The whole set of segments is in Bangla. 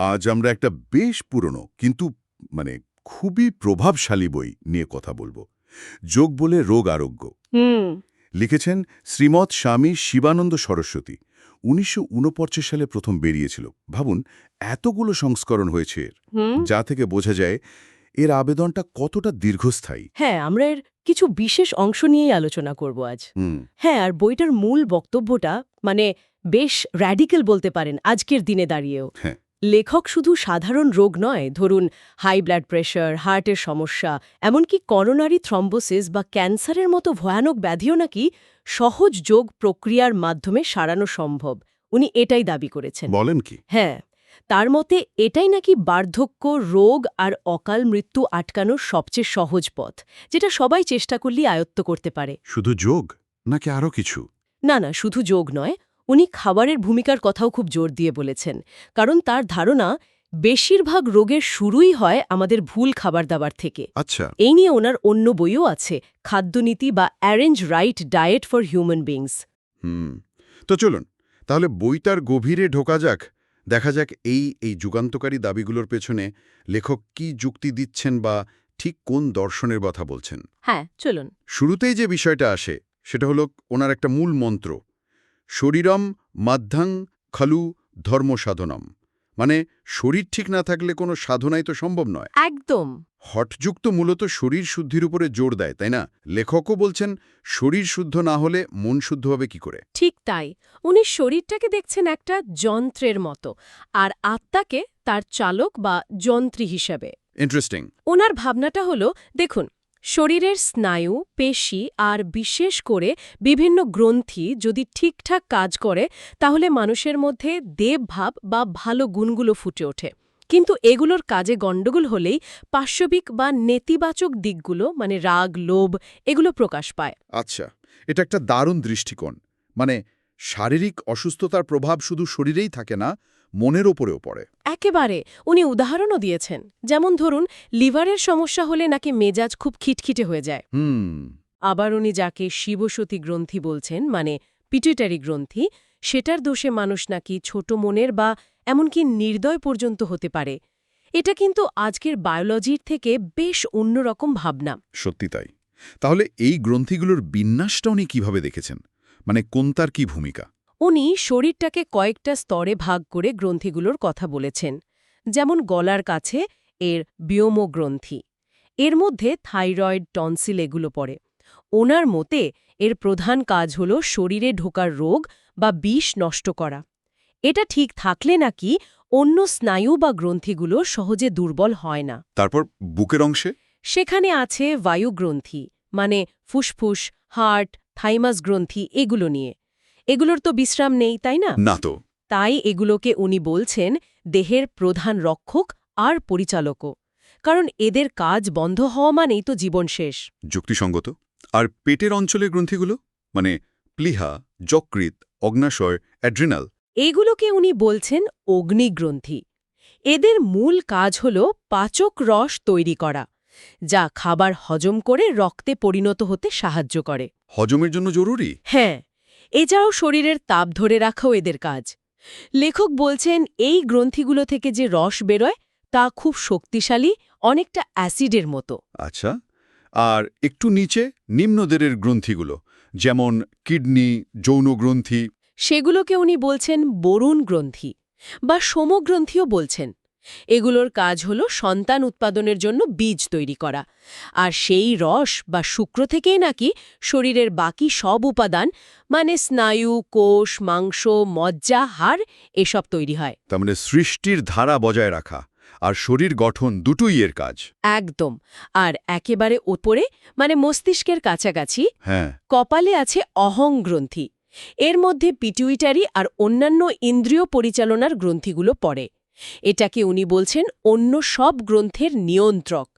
আজ আমরা একটা বেশ পুরনো কিন্তু মানে খুবই প্রভাবশালী বই নিয়ে কথা বলব। যোগ বলে রোগ আরোগ্য। হুম। লিখেছেন শ্রীমৎ স্বামী শিবানন্দ সরস্বতী। উনিশশো উনপঞ্চাশ সালে প্রথম বেরিয়েছিল। ভাবুন এতগুলো সংস্করণ হয়েছে এর। যা থেকে বোঝা যায় এর আবেদনটা কতটা দীর্ঘস্থায়ী। হ্যাঁ আমরা এর কিছু বিশেষ অংশ নিয়েই আলোচনা করব আজ। হুম। হ্যাঁ আর বইটার মূল বক্তব্যটা মানে বেশ র্যাডিক্যাল বলতে পারেন আজকের দিনে দাঁড়িয়েও। হ্যাঁ। লেখক শুধু সাধারণ রোগ নয় ধরুন হাই ব্লাড প্রেশার হার্টের সমস্যা এমনকি করোনারি থ্রম্বোসিস বা ক্যান্সারের মতো ভয়ানক ব্যাধিও নাকি সহজ যোগ প্রক্রিয়ার মাধ্যমে সারানো সম্ভব। উনি এটাই দাবি করেছেন। বলেন কি? হ্যাঁ তার মতে এটাই নাকি বার্ধক্য রোগ আর অকাল মৃত্যু আটকানোর সবচেয়ে সহজ পথ যেটা সবাই চেষ্টা করলেই আয়ত্ত করতে পারে। শুধু যোগ নাকি আরও কিছু? না না শুধু যোগ নয় উনি খাবারের ভূমিকার কথাও খুব জোর দিয়ে বলেছেন কারণ তার ধারণা বেশিরভাগ রোগের শুরুই হয় আমাদের ভুল খাবার দাবার থেকে। আচ্ছা। এই নিয়ে ওনার অন্য বইও আছে খাদ্যনীতি বা arrange right diet for human beings. হুম তো চলুন তাহলে বইটার গভীরে ঢোকা যাক দেখা যাক এই এই যুগান্তকারী দাবিগুলোর পেছনে লেখক কি যুক্তি দিচ্ছেন বা ঠিক কোন দর্শনের কথা বলছেন। হ্যাঁ চলুন। শুরুতেই যে বিষয়টা আসে সেটা হলো ওনার একটা মূল মন্ত্র শরীরম মাধ্যাং খালু ধর্ম সাধনম মানে শরীর ঠিক না থাকলে কোনো সাধনাই তো সম্ভব নয়। একদম। হটযুক্ত মূলত শরীর শুদ্ধির উপরে জোর দেয় তাই না? লেখকও বলছেন শরীর শুদ্ধ না হলে মন শুদ্ধ হবে কি করে? ঠিক তাই। উনি শরীরটাকে দেখছেন একটা যন্ত্রের মতো আর আত্মাকে তার চালক বা যন্ত্রী হিসেবে। ইন্টারেস্টিং ওনার ভাবনাটা হলো দেখুন শরীরের স্নায়ু, পেশি আর বিশেষ করে বিভিন্ন গ্রন্থি যদি ঠিকঠাক কাজ করে, তাহলে মানুষের মধ্যে দেবভাব বা ভালো গুণগুলো ফুটে ওঠে। কিন্তু এগুলোর কাজে গণ্ডগোল হলেই পার্শ্ববিক বা নেতিবাচক দিকগুলো মানে রাগ, লোভ, এগুলো প্রকাশ পায়। আচ্ছা এটা একটা দারুণ দৃষ্টিকোণ। মানে শারীরিক অসুস্থতার প্রভাব শুধু শরীরেই থাকে না মনের ওপরেও পড়ে। একেবারে উনি উদাহরণও দিয়েছেন। যেমন ধরুন লিভারের সমস্যা হলে নাকি মেজাজ খুব খিটখিটে হয়ে যায়। হুম। আবার উনি যাকে শিবসতী গ্রন্থি বলছেন মানে পিটুইটারি গ্রন্থি সেটার দোষে মানুষ নাকি ছোট মনের বা এমনকি নির্দয় পর্যন্ত হতে পারে। এটা কিন্তু আজকের বায়োলজির থেকে বেশ অন্যরকম ভাবনা। সত্যি তাই। তাহলে এই গ্রন্থিগুলোর বিন্যাসটা উনি কীভাবে দেখেছেন? মানে কোন তার কি ভূমিকা? উনি শরীরটাকে কয়েকটা স্তরে ভাগ করে গ্রন্থিগুলোর কথা বলেছেন যেমন গলার কাছে এর বিয়োম গ্রন্থি এর মধ্যে থাইরয়েড টনসিল এগুলো পড়ে। ওনার মতে এর প্রধান কাজ হল শরীরে ঢোকার রোগ বা বিষ নষ্ট করা। এটা ঠিক থাকলে নাকি অন্য স্নায়ু বা গ্রন্থিগুলো সহজে দুর্বল হয় না। তারপর বুকের অংশে? সেখানে আছে বায়ুগ্রন্থি মানে ফুসফুস হার্ট থাইমাস গ্রন্থি এগুলো নিয়ে। এগুলোর তো বিশ্রাম নেই তাই না? না তো। তাই এগুলোকে উনি বলছেন দেহের প্রধান রক্ষক আর পরিচালকও। কারণ এদের কাজ বন্ধ হওয়া মানেই তো জীবন শেষ। যুক্তিসঙ্গত। আর পেটের অঞ্চলের গ্রন্থিগুলো? মানে প্লিহা যকৃত অগ্নাশয় অ্যাড্রিনাল। এগুলোকে উনি বলছেন অগ্নিগ্রন্থি। এদের মূল কাজ হল পাচক রস তৈরি করা যা খাবার হজম করে রক্তে পরিণত হতে সাহায্য করে। হজমের জন্য জরুরি? হ্যাঁ এছাড়াও শরীরের তাপ ধরে রাখাও এদের কাজ। লেখক বলছেন এই গ্রন্থিগুলো থেকে যে রস বেরোয় তা খুব শক্তিশালী অনেকটা অ্যাসিডের মতো। আচ্ছা আর একটু নিচে নিম্নদেরের গ্রন্থিগুলো যেমন কিডনি যৌন গ্রন্থি। সেগুলোকে উনি বলছেন বরুণ গ্রন্থি বা সমগ্রন্থিও বলছেন। এগুলোর কাজ হল সন্তান উৎপাদনের জন্য বীজ তৈরি করা। আর সেই রস বা শুক্র থেকেই নাকি শরীরের বাকি সব উপাদান মানে স্নায়ু কোষ মাংস মজ্জা হাড় এসব তৈরি হয়। তার মানে সৃষ্টির ধারা বজায় রাখা আর শরীর গঠন দুটোই এর কাজ। একদম। আর একেবারে ওপরে মানে মস্তিষ্কের কাছাকাছি হ্যাঁ। কপালে আছে অহং গ্রন্থি। এর মধ্যে পিটুইটারি আর অন্যান্য ইন্দ্রিয় পরিচালনার গ্রন্থিগুলো পড়ে। এটাকে উনি বলছেন অন্য সব গ্রন্থের নিয়ন্ত্রক।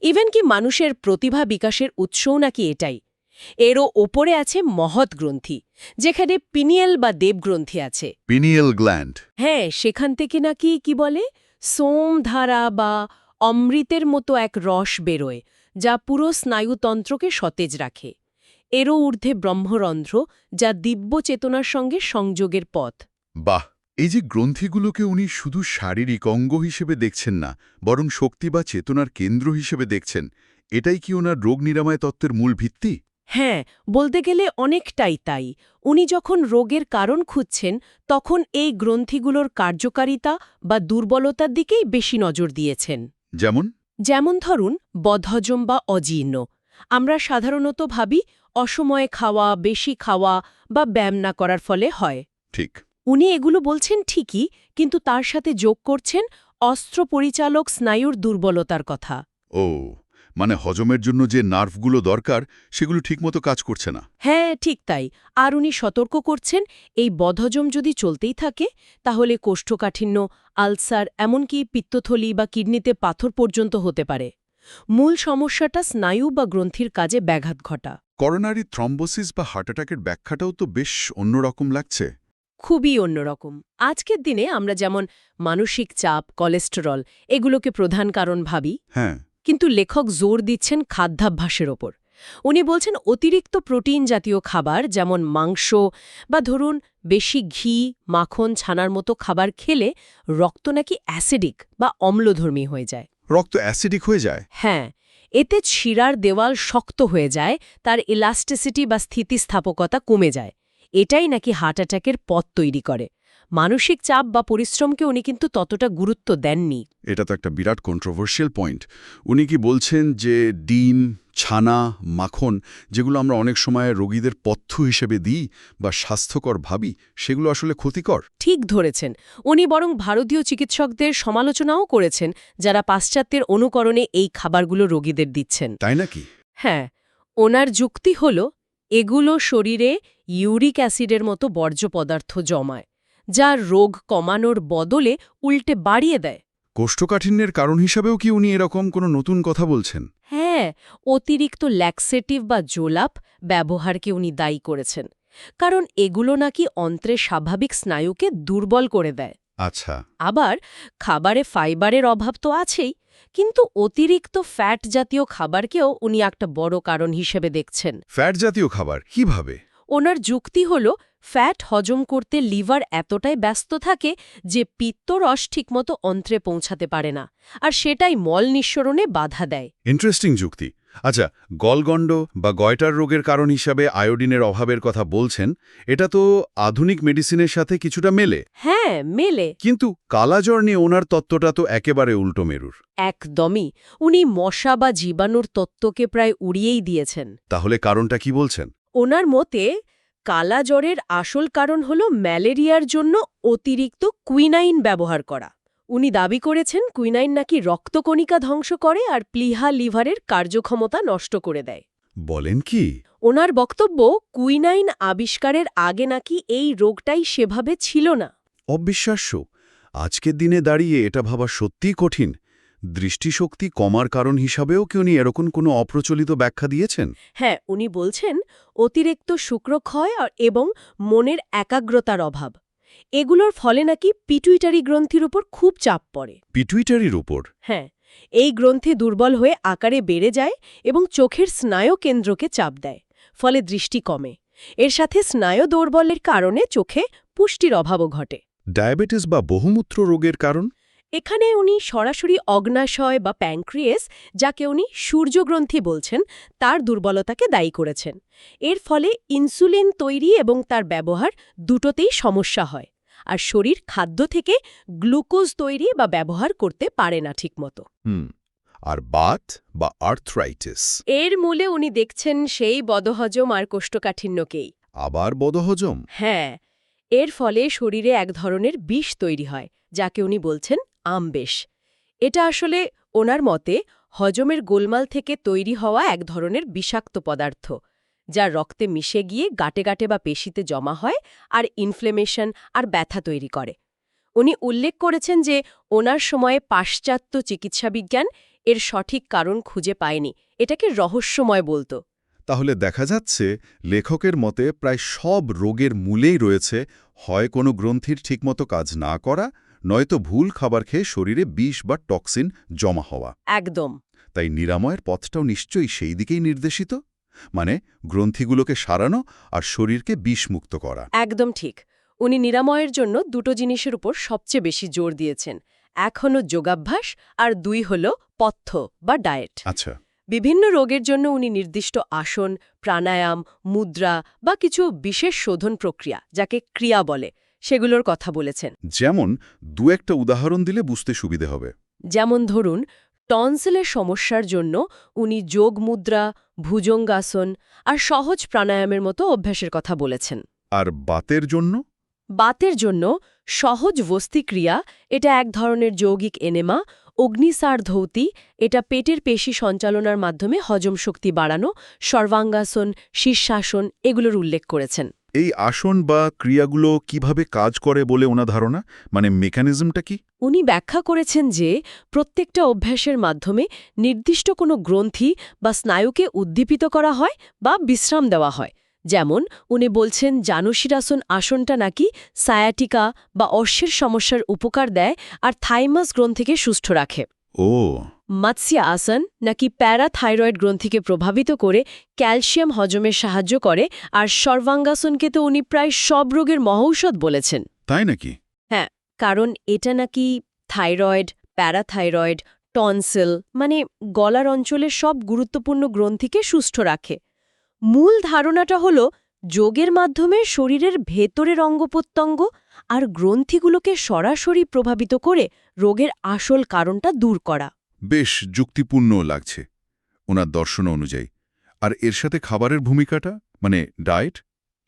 ইভেন কি মানুষের প্রতিভা বিকাশের উৎসও নাকি এটাই। এরও ওপরে আছে মহৎ গ্রন্থি যেখানে পিনিয়েল বা দেবগ্রন্থি আছে। Pineal gland. হ্যাঁ সেখান থেকে নাকি কি বলে? সোমধারা বা অমৃতের মতো এক রস বেরোয় যা পুরো স্নায়ুতন্ত্রকে সতেজ রাখে। এরও ঊর্ধ্বে ব্রহ্মরন্ধ্র যা দিব্য চেতনার সঙ্গে সংযোগের পথ। বাহ! এই যে গ্রন্থিগুলোকে উনি শুধু শারীরিক অঙ্গ হিসেবে দেখছেন না বরং শক্তি বা চেতনার কেন্দ্র হিসেবে দেখছেন এটাই কি ওনার রোগ নিরাময় তত্ত্বের মূল ভিত্তি? হ্যাঁ বলতে গেলে অনেকটাই তাই। উনি যখন রোগের কারণ খুঁজছেন তখন এই গ্রন্থিগুলোর কার্যকারিতা বা দুর্বলতার দিকেই বেশি নজর দিয়েছেন। যেমন? যেমন ধরুন বদহজম বা অজীর্ণ। আমরা সাধারণত ভাবি অসময়ে খাওয়া বেশি খাওয়া বা ব্যায়াম না করার ফলে হয়। ঠিক। উনি এগুলো বলছেন ঠিকই কিন্তু তার সাথে যোগ করছেন অস্ত্র পরিচালক স্নায়ুর দুর্বলতার কথা। ও মানে হজমের জন্য যে নার্ভগুলো দরকার সেগুলো ঠিকমতো কাজ করছে না। হ্যাঁ ঠিক তাই। আর উনি সতর্ক করছেন এই বদহজম যদি চলতেই থাকে তাহলে কোষ্ঠকাঠিন্য আলসার এমনকি পিত্তথলি বা কিডনিতে পাথর পর্যন্ত হতে পারে। মূল সমস্যাটা স্নায়ু বা গ্রন্থির কাজে ব্যাঘাত ঘটা। করোনারি থ্রম্বোসিস বা হার্ট অ্যাটাকের ব্যাখ্যাটাও তো বেশ অন্যরকম লাগছে। খুবই অন্যরকম। আজকের দিনে আমরা যেমন মানসিক চাপ কোলেস্টেরল এগুলোকে প্রধান কারণ ভাবি হ্যাঁ। কিন্তু লেখক জোর দিচ্ছেন খাদ্যাভ্যাসের ওপর। উনি বলছেন অতিরিক্ত প্রোটিন জাতীয় খাবার যেমন মাংস বা ধরুন বেশি ঘি মাখন ছানার মতো খাবার খেলে রক্ত নাকি অ্যাসিডিক বা অম্লধর্মী হয়ে যায়। রক্ত অ্যাসিডিক হয়ে যায়? হ্যাঁ এতে শিরার দেওয়াল শক্ত হয়ে যায় তার ইলাস্টিসিটি বা স্থিতিস্থাপকতা কমে যায়। এটাই নাকি হার্ট অ্যাটাকের পথ তৈরি করে। মানসিক চাপ বা পরিশ্রমকে উনি কিন্তু ততটা গুরুত্ব দেননি। এটা তো একটা বিরাট কন্ট্রোভার্সিয়াল পয়েন্ট উনি কি বলছেন যে ডিম ছানা মাখন যেগুলো আমরা অনেক সময় রোগীদের পথ্য হিসেবে দিই বা স্বাস্থ্যকর ভাবি সেগুলো আসলে ক্ষতিকর? ঠিক ধরেছেন। উনি বরং ভারতীয় চিকিৎসকদের সমালোচনাও করেছেন যারা পাশ্চাত্যের অনুকরণে এই খাবারগুলো রোগীদের দিচ্ছেন। তাই নাকি? হ্যাঁ ওনার যুক্তি হল এগুলো শরীরে ইউরিক অ্যাসিডের মতো বর্জ্য পদার্থ জমায় যা রোগ কমানোর বদলে উল্টে বাড়িয়ে দেয়। কোষ্ঠকাঠিন্যের কারণ হিসাবেও কি উনি এরকম কোনো নতুন কথা বলছেন? হ্যাঁ অতিরিক্ত ল্যাক্সেটিভ বা জোলাপ ব্যবহারকে উনি দায়ী করেছেন কারণ এগুলো নাকি অন্ত্রের স্বাভাবিক স্নায়ুকে দুর্বল করে দেয়। আচ্ছা। আবার খাবারে ফাইবারের অভাব তো আছেই কিন্তু অতিরিক্ত ফ্যাট জাতীয় খাবারকেও উনি একটা বড় কারণ হিসেবে দেখছেন। ফ্যাট জাতীয় খাবার? কীভাবে? ওনার যুক্তি হল ফ্যাট হজম করতে লিভার এতটাই ব্যস্ত থাকে যে পিত্তরস ঠিকমতো অন্ত্রে পৌঁছাতে পারে না আর সেটাই মল নিঃসরণে বাধা দেয়। ইন্টারেস্টিং যুক্তি। আচ্ছা গলগণ্ড বা গয়টার রোগের কারণ হিসাবে আয়োডিনের অভাবের কথা বলছেন এটা তো আধুনিক মেডিসিনের সাথে কিছুটা মেলে। হ্যাঁ মেলে। কিন্তু কালাজ্বর নিয়ে ওনার তত্ত্বটা তো একেবারে উল্টো মেরুর। একদমই। উনি মশা বা জীবাণুর তত্ত্বকে প্রায় উড়িয়েই দিয়েছেন। তাহলে কারণটা কি বলছেন? ওনার মতে কালাজ্বরের আসল কারণ হল ম্যালেরিয়ার জন্য অতিরিক্ত কুইনাইন ব্যবহার করা। উনি দাবি করেছেন কুইনাইন নাকি রক্তকণিকা ধ্বংস করে আর প্লিহা লিভারের কার্যক্ষমতা নষ্ট করে দেয়। বলেন কি? ওনার বক্তব্য কুইনাইন আবিষ্কারের আগে নাকি এই রোগটাই সেভাবে ছিল না। অবিশ্বাস্য। আজকের দিনে দাঁড়িয়ে এটা ভাবা সত্যিই কঠিন। দৃষ্টিশক্তি কমার কারণ হিসাবেও কি উনি এরকম কোনো অপ্রচলিত ব্যাখ্যা দিয়েছেন? হ্যাঁ উনি বলছেন অতিরিক্ত শুক্রক্ষয় এবং মনের একাগ্রতার অভাব। এগুলোর ফলে নাকি পিটুইটারি গ্রন্থির উপর খুব চাপ পড়ে। পিটুইটারির উপর? হ্যাঁ এই গ্রন্থি দুর্বল হয়ে আকারে বেড়ে যায় এবং চোখের স্নায়ু কেন্দ্রকে চাপ দেয় ফলে দৃষ্টি কমে। এর সাথে স্নায়ু দুর্বলের কারণে চোখে পুষ্টির অভাবও ঘটে। ডায়াবেটিস বা বহুমূত্র রোগের কারণ? এখানে উনি সরাসরি অগ্নাশয় বা প্যাংক্রিয়েস যাকে উনি সূর্যগ্রন্থি বলছেন তার দুর্বলতাকে দায়ী করেছেন। এর ফলে ইনসুলিন তৈরি এবং তার ব্যবহার দুটোতেই সমস্যা হয় আর শরীর খাদ্য থেকে গ্লুকোজ তৈরি বা ব্যবহার করতে পারে না ঠিকমতো। আর বাত বা আর্থরাইটিস? এর মূলে উনি দেখছেন সেই বদহজম আর কোষ্ঠকাঠিন্যকেই। আবার বদহজম? হ্যাঁ এর ফলে শরীরে এক ধরনের বিষ তৈরি হয় যাকে উনি বলছেন আমবেশ এটা আসলে ওনার মতে হজমের গোলমাল থেকে তৈরি হওয়া এক ধরনের বিষাক্ত পদার্থ, যা রক্তে মিশে গিয়ে গাটে গাটে বা পেশিতে জমা হয় আর ইনফ্লেমেশন আর ব্যথা তৈরি করে। উনি উল্লেখ করেছেন যে ওনার সময়ে পাশ্চাত্য চিকিৎসাবিজ্ঞান এর সঠিক কারণ খুঁজে পায়নি। এটাকে রহস্যময় বলতো। তাহলে দেখা যাচ্ছে লেখকের মতে প্রায় সব রোগের মূলেই রয়েছে হয় কোনো গ্রন্থির ঠিকমতো কাজ না করা নয়তো ভুল খাবার খেয়ে শরীরে বিষ বা টক্সিন জমা হওয়া। একদম। তাই নিরাময়ের পথটাও নিশ্চয়ই সেই দিকেই নির্দেশিত। মানে গ্রন্থিগুলোকে সারানো আর শরীরকে বিষমুক্ত করা। একদম ঠিক। উনি নিরাময়ের জন্য দুটো জিনিসের উপর সবচেয়ে বেশি জোর দিয়েছেন। এক হল যোগাভ্যাস আর দুই হল পথ্য বা ডায়েট। আচ্ছা। বিভিন্ন রোগের জন্য উনি নির্দিষ্ট আসন প্রাণায়াম মুদ্রা বা কিছু বিশেষ শোধন প্রক্রিয়া যাকে ক্রিয়া বলে। সেগুলোর কথা বলেছেন। যেমন দু একটা উদাহরণ দিলে বুঝতে সুবিধে হবে। যেমন ধরুন টনসেলের সমস্যার জন্য উনি যোগ মুদ্রা ভুজঙ্গাসন আর সহজ প্রাণায়ামের মতো অভ্যাসের কথা বলেছেন। আর বাতের জন্য? বাতের জন্য সহজ বস্তিক্রিয়া এটা এক ধরনের যৌগিক এনেমা অগ্নিসার ধৌতি এটা পেটের পেশি সঞ্চালনার মাধ্যমে হজম শক্তি বাড়ানো সর্বাঙ্গাসন শীর্ষাসন এগুলোর উল্লেখ করেছেন। এই আসন বা ক্রিয়াগুলো কীভাবে কাজ করে বলে ওনা ধারণা? মানে মেকানিজমটা কি? উনি ব্যাখ্যা করেছেন যে প্রত্যেকটা অভ্যাসের মাধ্যমে নির্দিষ্ট কোনো গ্রন্থি বা স্নায়ুকে উদ্দীপিত করা হয় বা বিশ্রাম দেওয়া হয়। যেমন উনি বলছেন জানুশিরাসন আসনটা নাকি সায়াটিকা বা অশ্বের সমস্যার উপকার দেয় আর থাইমাস গ্রন্থিকে সুস্থ রাখে। ও। মাৎস্যা আসন নাকি প্যারাথাইরয়েড গ্রন্থিকে প্রভাবিত করে ক্যালসিয়াম হজমে সাহায্য করে আর সর্বাঙ্গাসনকে তো উনি প্রায় সব রোগের মহৌষধ বলেছেন। তাই নাকি? হ্যাঁ কারণ এটা নাকি থাইরয়েড প্যারাথাইরয়েড টনসিল মানে গলার অঞ্চলের সব গুরুত্বপূর্ণ গ্রন্থিকে সুস্থ রাখে। মূল ধারণাটা হল যোগের মাধ্যমে শরীরের ভেতরের অঙ্গপ্রত্যঙ্গ আর গ্রন্থিগুলোকে সরাসরি প্রভাবিত করে রোগের আসল কারণটা দূর করা। বেশ যুক্তিপূর্ণ লাগছে ওনার দর্শন অনুযায়ী। আর এর সাথে খাবারের ভূমিকাটা? মানে ডায়েট?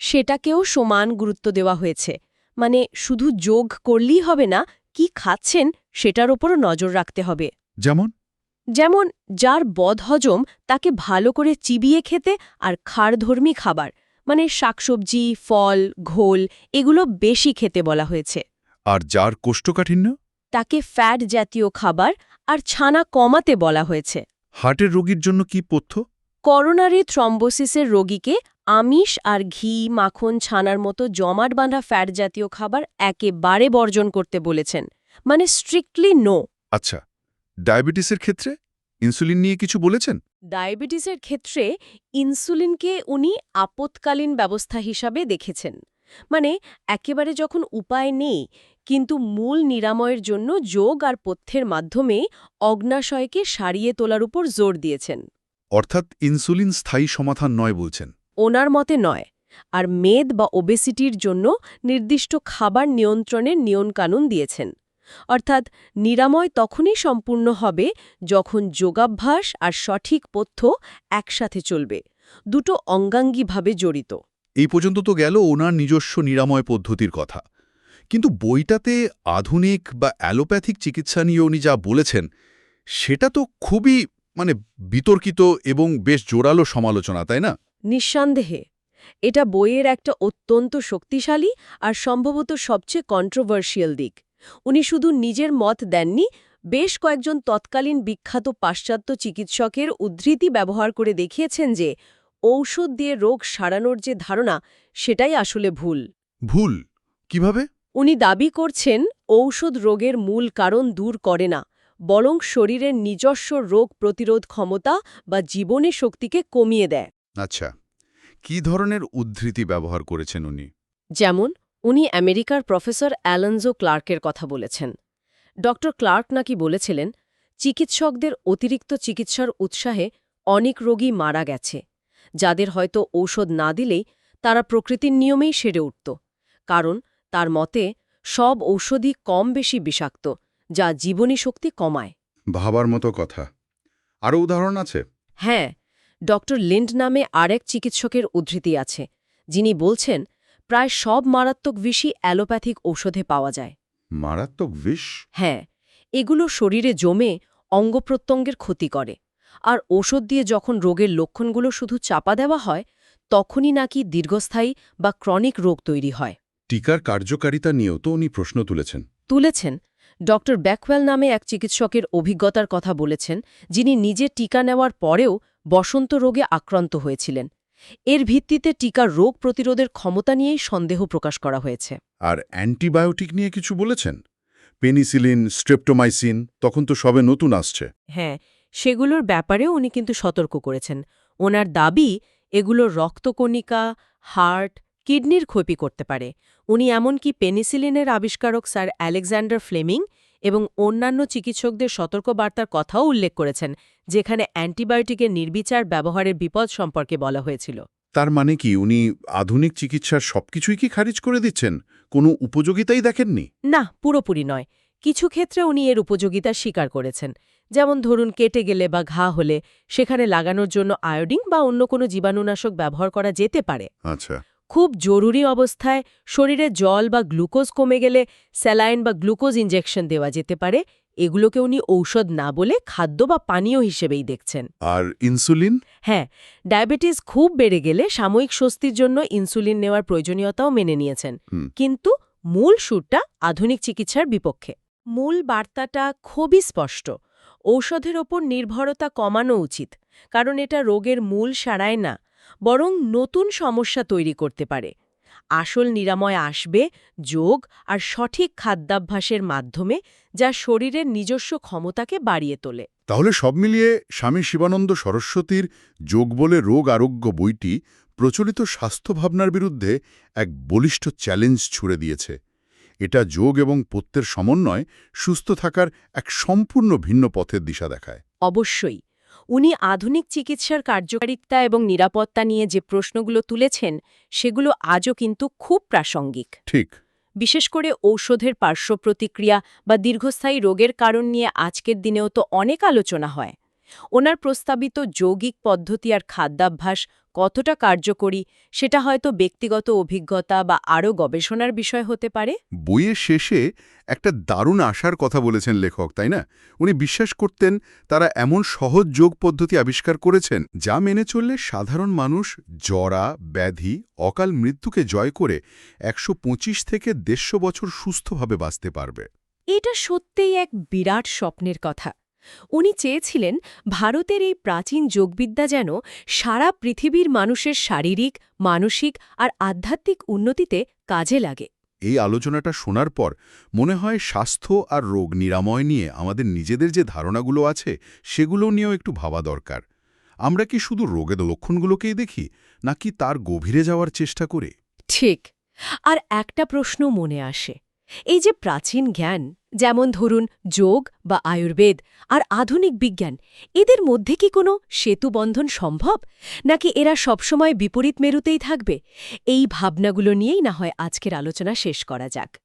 সেটাকেও সমান গুরুত্ব দেওয়া হয়েছে। মানে শুধু যোগ করলেই হবে না কি খাচ্ছেন সেটার ওপরও নজর রাখতে হবে। যেমন? যেমন যার বদহজম তাকে ভালো করে চিবিয়ে খেতে আর খাড়ধর্মী খাবার মানে শাকসবজি ফল ঘোল এগুলো বেশি খেতে বলা হয়েছে। আর যার কোষ্ঠকাঠিন্য? তাকে ফ্যাট জাতীয় খাবার আর ছানা কমাতে বলা হয়েছে। হার্টের রোগীর জন্য কি পথ্য? করোনারি থ্রম্বোসিসের রোগীকে আমিষ আর ঘি মাখন ছানার মতো জমাট বাঁধা ফ্যাট জাতীয় খাবার একেবারে বর্জন করতে বলেছেন মানে স্ট্রিক্টলি নো আচ্ছা। ডায়াবেটিসের ক্ষেত্রে ইনসুলিন নিয়ে কিছু বলেছেন? ডায়াবেটিসের ক্ষেত্রে ইনসুলিনকে উনি আপৎকালীন ব্যবস্থা হিসাবে দেখেছেন। মানে একেবারে যখন উপায় নেই কিন্তু মূল নিরাময়ের জন্য যোগ আর পথ্যের মাধ্যমে অগ্নাশয়কে সারিয়ে তোলার উপর জোর দিয়েছেন। অর্থাৎ ইনসুলিন স্থায়ী সমাধান নয় বলছেন। ওনার মতে নয়। আর মেদ বা ওবেসিটির জন্য নির্দিষ্ট খাবার নিয়ন্ত্রণের নিয়মকানুন দিয়েছেন। অর্থাৎ নিরাময় তখনই সম্পূর্ণ হবে যখন যোগাভ্যাস আর সঠিক পথ্য একসাথে চলবে দুটো অঙ্গাঙ্গীভাবে জড়িত। এই পর্যন্ত তো গেল ওনার নিজস্ব নিরাময় পদ্ধতির কথা। কিন্তু বইটাতে আধুনিক বা অ্যালোপ্যাথিক চিকিৎসা নিয়ে উনি যা বলেছেন সেটা তো খুবই মানে বিতর্কিত এবং বেশ জোরালো সমালোচনা তাই না? নিঃসন্দেহে। এটা বইয়ের একটা অত্যন্ত শক্তিশালী আর সম্ভবত সবচেয়ে কন্ট্রোভার্সিয়াল দিক। উনি শুধু নিজের মত দেননি বেশ কয়েকজন তৎকালীন বিখ্যাত পাশ্চাত্য চিকিৎসকের উদ্ধৃতি ব্যবহার করে দেখিয়েছেন যে ঔষধ দিয়ে রোগ সারানোর যে ধারণা সেটাই আসলে ভুল। ভুল? কীভাবে? উনি দাবি করছেন ঔষধ রোগের মূল কারণ দূর করে না বরং শরীরের নিজস্ব রোগ প্রতিরোধ ক্ষমতা বা জীবনে শক্তিকে কমিয়ে দেয়। আচ্ছা কি ধরনের উদ্ধৃতি ব্যবহার করেছেন উনি? যেমন উনি আমেরিকার প্রফেসর অ্যালেনজো ক্লার্কের কথা বলেছেন। ড. ক্লার্ক নাকি বলেছিলেন চিকিৎসকদের অতিরিক্ত চিকিৎসার উৎসাহে অনেক রোগী মারা গেছে। যাদের হয়তো ঔষধ না দিলেই তারা প্রকৃতির নিয়মেই সেরে উঠত। কারণ তার মতে সব ঔষধই কম বেশি বিষাক্ত যা জীবনী শক্তি কমায়। ভাবার মতো কথা। আরও উদাহরণ আছে? হ্যাঁ ডক্টর লিন্ড নামে আরেক চিকিৎসকের উদ্ধৃতি আছে যিনি বলছেন প্রায় সব মারাত্মক বিষই অ্যালোপ্যাথিক ঔষধে পাওয়া যায়। মারাত্মক বিষ? হ্যাঁ এগুলো শরীরে জমে অঙ্গপ্রত্যঙ্গের ক্ষতি করে। আর ওষুধ দিয়ে যখন রোগের লক্ষণগুলো শুধু চাপা দেওয়া হয় তখনই নাকি দীর্ঘস্থায়ী বা ক্রনিক রোগ তৈরি হয়। টিকার কার্যকারিতা নিয়েও তো উনি প্রশ্ন তুলেছেন। তুলেছেন। ড ব্যাকওয়েল নামে এক চিকিৎসকের অভিজ্ঞতার কথা বলেছেন যিনি নিজে টিকা নেওয়ার পরেও বসন্ত রোগে আক্রান্ত হয়েছিলেন। এর ভিত্তিতে টিকার রোগ প্রতিরোধের ক্ষমতা নিয়েই সন্দেহ প্রকাশ করা হয়েছে। আর অ্যান্টিবায়োটিক নিয়ে কিছু বলেছেন? পেনিসিলিন স্ট্রেপ্টোমাইসিন তখন তো সবে নতুন আসছে। হ্যাঁ সেগুলোর ব্যাপারেও উনি কিন্তু সতর্ক করেছেন। ওনার দাবি এগুলো রক্তকণিকা হার্ট কিডনির ক্ষতি করতে পারে। উনি এমনকি পেনিসিলিনের আবিষ্কারক স্যার আলেকজান্ডার ফ্লেমিং এবং অন্যান্য চিকিৎসকদের সতর্কবার্তার কথাও উল্লেখ করেছেন যেখানে অ্যান্টিবায়োটিকের নির্বিচার ব্যবহারের বিপদ সম্পর্কে বলা হয়েছিল। তার মানে কি উনি আধুনিক চিকিৎসার সবকিছুই কি খারিজ করে দিচ্ছেন? কোনো উপযোগিতাই দেখেননি? না পুরোপুরি নয়। কিছু ক্ষেত্রে উনি এর উপযোগিতা স্বীকার করেছেন। যেমন ধরুন কেটে গেলে বা ঘা হলে সেখানে লাগানোর জন্য আয়োডিন বা অন্য কোনো জীবাণুনাশক ব্যবহার করা যেতে পারে। আচ্ছা। খুব জরুরি অবস্থায় শরীরে জল বা গ্লুকোজ কমে গেলে স্যালাইন বা গ্লুকোজ ইঞ্জেকশন দেওয়া যেতে পারে। এগুলোকে উনি ঔষধ না বলে খাদ্য বা পানীয় হিসেবেই দেখছেন। আর ইনসুলিন? হ্যাঁ ডায়াবেটিস খুব বেড়ে গেলে সাময়িক স্বস্তির জন্য ইনসুলিন নেওয়ার প্রয়োজনীয়তাও মেনে নিয়েছেন। কিন্তু মূল সুরটা আধুনিক চিকিৎসার বিপক্ষে। মূল বার্তাটা খুবই স্পষ্ট। ঔষধের ওপর নির্ভরতা কমানো উচিত কারণ এটা রোগের মূল সারায় না। বরং নতুন সমস্যা তৈরি করতে পারে। আসল নিরাময় আসবে যোগ আর সঠিক খাদ্যাভ্যাসের মাধ্যমে যা শরীরের নিজস্ব ক্ষমতাকে বাড়িয়ে তোলে। তাহলে সব মিলিয়ে স্বামী শিবানন্দ সরস্বতীর যোগ বলে রোগ আরোগ্য বইটি প্রচলিত স্বাস্থ্য ভাবনার বিরুদ্ধে এক বলিষ্ঠ চ্যালেঞ্জ ছুড়ে দিয়েছে। এটা যোগ এবং পত্যের সমন্বয় সুস্থ থাকার এক সম্পূর্ণ ভিন্ন পথের দিশা দেখায়। অবশ্যই। উনি আধুনিক চিকিৎসার কার্যকারিতা এবং নিরাপত্তা নিয়ে যে প্রশ্নগুলো তুলেছেন সেগুলো আজও কিন্তু খুব প্রাসঙ্গিক। ঠিক। বিশেষ করে ঔষধের পার্শ্ব প্রতিক্রিয়া বা দীর্ঘস্থায়ী রোগের কারণ নিয়ে আজকের দিনেও তো অনেক আলোচনা হয়। ওনার প্রস্তাবিত যৌগিক পদ্ধতি আর খাদ্যাভ্যাস কতটা কার্যকরী সেটা হয়তো ব্যক্তিগত অভিজ্ঞতা বা আরও গবেষণার বিষয় হতে পারে? বইয়ের শেষে একটা দারুণ আশার কথা বলেছেন লেখক তাই না? উনি বিশ্বাস করতেন তারা এমন সহজ যোগ পদ্ধতি আবিষ্কার করেছেন যা মেনে চললে সাধারণ মানুষ জরা ব্যাধি অকাল মৃত্যুকে জয় করে একশো পঁচিশ থেকে দেড়শো বছর সুস্থভাবে বাঁচতে পারবে। এটা সত্যিই এক বিরাট স্বপ্নের কথা। উনি চেয়েছিলেন ভারতের এই প্রাচীন যোগবিদ্যা যেন সারা পৃথিবীর মানুষের শারীরিক মানসিক আর আধ্যাত্মিক উন্নতিতে কাজে লাগে। এই আলোচনাটা শোনার পর মনে হয় স্বাস্থ্য আর রোগ নিরাময় নিয়ে আমাদের নিজেদের যে ধারণাগুলো আছে সেগুলো নিয়েও একটু ভাবা দরকার। আমরা কি শুধু রোগের লক্ষণগুলোকেই দেখি নাকি তার গভীরে যাওয়ার চেষ্টা করে? ঠিক। আর একটা প্রশ্ন মনে আসে। এই যে প্রাচীন জ্ঞান, যেমন ধরুন যোগ বা আয়ুর্বেদ আর আধুনিক বিজ্ঞান, এদের মধ্যে কি কোনো সেতুবন্ধন সম্ভব? নাকি এরা সবসময় বিপরীত মেরুতেই থাকবে? এই ভাবনাগুলো নিয়েই না হয় আজকের আলোচনা শেষ করা যাক।